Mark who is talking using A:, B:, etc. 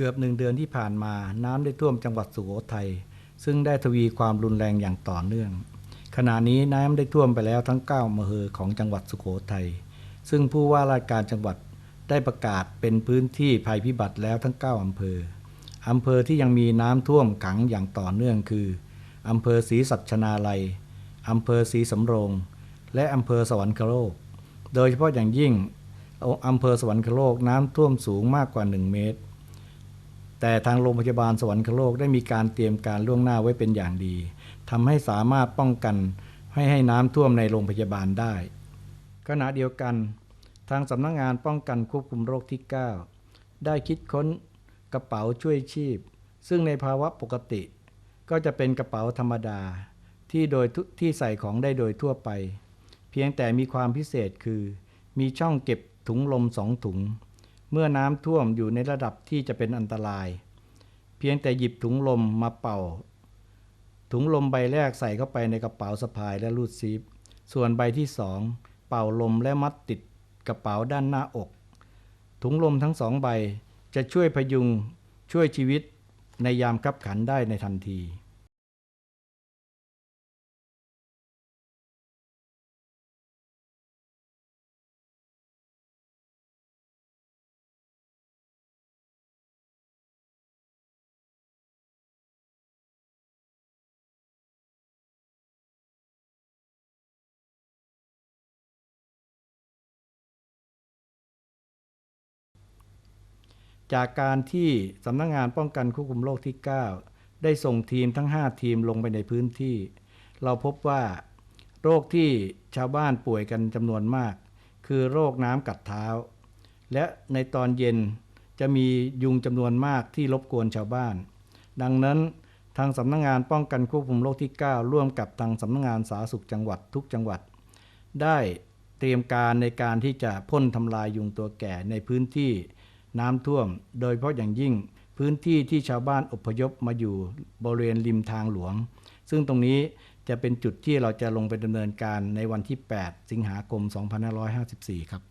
A: กือบหนึ่งเดือนที่ผ่านมาน้ำได้ท่วมจังหวัดสุโขทัยซึ่งได้ทวีความรุนแรงอย่างต่อเนื่อง ขณะนี้น้ำได้ท่วมไปแล้วทั้ง9อำเภอของจังหวัดสุโขทัยซึ่งผู้ว่าราชการจังหวัดได้ประกาศเป็นพื้นที่ภัยพิบัติแล้วทั้ง 9อำเภออำเภอที่ยังมีน้ำท่วมขังอย่างต่อเนื่องคืออำเภอศรีสัชนาลัยอำเภอศรีสำโรง และอำเภอสวรรคโลก โดยเฉพาะอย่างยิ่งอำเภอสวรรคโลกน้ำท่วมสูงมากกว่า 1 เมตร แต่ทางโรงพยาบาลสวรรคโลกได้มีการเตรียมการล่วงหน้าไว้เป็นอย่างดีทำให้สามารถป้องกันให้ให้น้ำท่วมในโรงพยาบาลได้ ขณะเดียวกัน ทางสำนักงงานป้องกันควบคุมโรคที่ 9 ได้คิดค้นกระเป๋าช่วยชีพ ซึ่งในภาวะปกติ ก็จะเป็นกระเป๋าธรรมดาที่โดยทที่ใส่ของได้โดยทั่วไป เพียงแต่มีความพิเศษคือ มีช่องเก็บถุงลมสองถุง เมื่อน้ำท่วมอยู่ในระดับที่จะเป็นอันตราย เพียงแต่หยิบถุงลมมาเป่า ถุงลมใบแรกใส่เข้าไปในกระเป๋าสะพายและรูดซิป ส่วนใบที่สองเป่าลมและมัดติดกระเป๋าด้านหน้าอก ถุงลมทั้งสองใบจะช่วยพยุงช่วยชีวิตในยามคับขันได้ในทันที จากการที่สำนักงงานป้องกันควบคุมโรคที่ 9 ได้ส่งทีมทั้ง 5 ทีมลงไปในพื้นที่ เราพบว่าโรคที่ชาวบ้านป่วยกันจำนวนมาก คือโรคน้ำกัดเท้า และในตอนเย็นจะมียุงจำนวนมากที่รบกวนชาวบ้าน ดังนั้นทางสำนักงงานป้องกันควบคุมโรคที่ 9 ร่วมกับทางสำนักงงานสาธารณสุขจังหวัดทุกจังหวัด ได้เตรียมการในการที่จะพ่นทำลายยุงตัวแก่ในพื้นที่ น้ำท่วม โดยเฉพาะอย่างยิ่งพื้นที่ที่ชาวบ้านอพยพมาอยู่บริเวณริมทางหลวง ซึ่งตรงนี้จะเป็นจุดที่เราจะลงไปดำเนินการในวันที่ 8 สิงหาคม 2554 ครับ